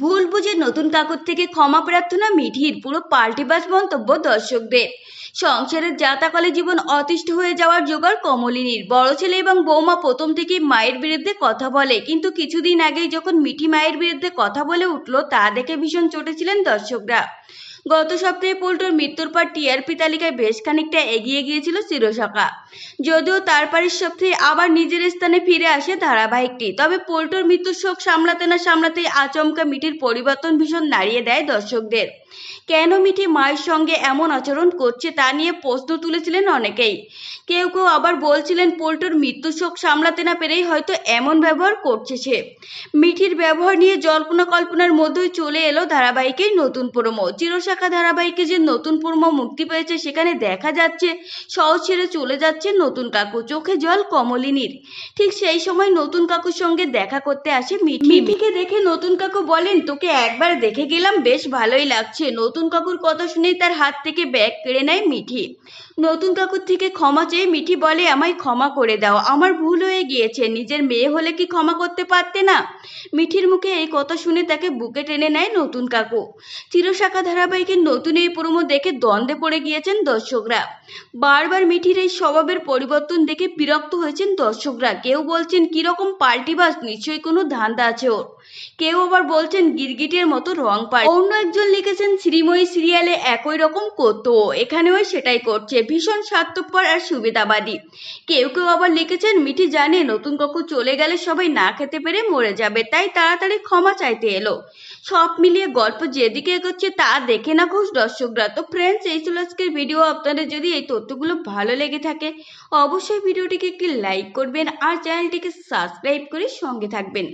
ভুল বুঝে নতুন কাকুর থেকে ক্ষমা প্রার্থনা, মিঠির পুরো পাল্টিবাস মন্তব্য দর্শকদের। সংসারের জাতাকলে জীবন অতিষ্ঠ হয়ে যাওয়ার জোগাড় কমলিনীর। বড় ছেলে এবং বৌমা প্রথম থেকে মায়ের বিরুদ্ধে কথা বলে, কিন্তু কিছুদিন আগেই যখন মিঠি মায়ের বিরুদ্ধে কথা বলে উঠল, তা দেখে ভীষণ চটেছিলেন দর্শকরা। গত সপ্তাহে পল্টুর মৃত্যুর পর টিআরপি তালিকায় বেশ খানিকটা এগিয়ে গিয়েছিল চিরশাখা যদিও তার পরের সপ্তাহে আবার নিজের স্থানে ফিরে আসে ধারাবাহিকটি, তবে পল্টুর মৃত্যুর শোক সামলাতে না সামলাতেই আচমকা মিঠির পরিবর্তন ভীষণ নাড়িয়ে দেয় দর্শকদের। কেন মিঠি মায়ের সঙ্গে এমন আচরণ করছে তা নিয়ে প্রশ্ন তুলেছিলেন অনেকেই। কেউ কেউ আবার বলছিলেন পোল্টোর মৃত্যুর শোক সামলাতে না পেরেই হয়তো এমন ব্যবহার করছে সে। মিঠির ব্যবহার নিয়ে জল্পনা কল্পনার মধ্যেই চলে এলো ধারাবাহিকের নতুন প্রোমো। চিরশাখা ধারাবাহিকে যে নতুন প্রোমো মুক্তি পেয়েছে সেখানে দেখা যাচ্ছে সহজ ছেড়ে চলে যাচ্ছে নতুন কাকু, চোখে জল কমলিনীর। ঠিক সেই সময় নতুন কাকুর সঙ্গে দেখা করতে আসে মিঠি। মিঠিকে দেখে নতুন কাকু বলেন, তোকে একবার দেখে গেলাম, বেশ ভালোই লাগছে। নতুন কাকুর কথা শুনেই তার হাত থেকে ব্যাগ কেড়ে নেয় মিঠি। নতুন কাকুর থেকে ক্ষমা চেয়ে মিঠি বলে, আমায় ক্ষমা করে দাও। আমার ভুল হয়ে গিয়েছে। নিজের মেয়ে হলে কি ক্ষমা করতে পারতে না? মিঠির মুখে এই কথা শুনে তাকে বুকে টেনে নেয় নতুন কাকু। চিরশাখা ধারাবাহিকের নতুন এই প্রোমো দেখে দ্বন্দ্বে পড়ে গিয়েছেন দর্শকরা। বারবার মিঠির এই স্বভাবের পরিবর্তন দেখে বিরক্ত হয়েছেন দর্শকরা। কেউ বলছেন, কীরকম পাল্টিবাস নিশ্চয়ই কোনো ধান্দা আছে ওর। কেউ আবার বলছেন গিরগিটের মতো রং পায়। অন্য একজন লিখেছেন, শ্রীময়ী সিরিয়ালে একই রকম করতো এখানেও সেটাই করছে। ভীষণ স্বার্থপর আর সুবিধাবাদী। কেউ কেউ আবার লিখেছেন, মিঠি জানে নতুন কাকু চলে গেলে সবাই না খেতে পেরে মরে যাবে, তাই তাড়াতাড়ি ক্ষমা চাইতে এলো। সব মিলিয়ে গল্প যেদিকে এগোচ্ছে তা দেখে না খুশ দর্শকরা। তো ফ্রেন্ডস এই ছিল আজকের ভিডিও আপনাদের যদি এই তথ্যগুলো ভালো লেগে থাকে, অবশ্যই ভিডিওটিকে একটি লাইক করবেন আর চ্যানেলটিকে সাবস্ক্রাইব করে সঙ্গে থাকবেন।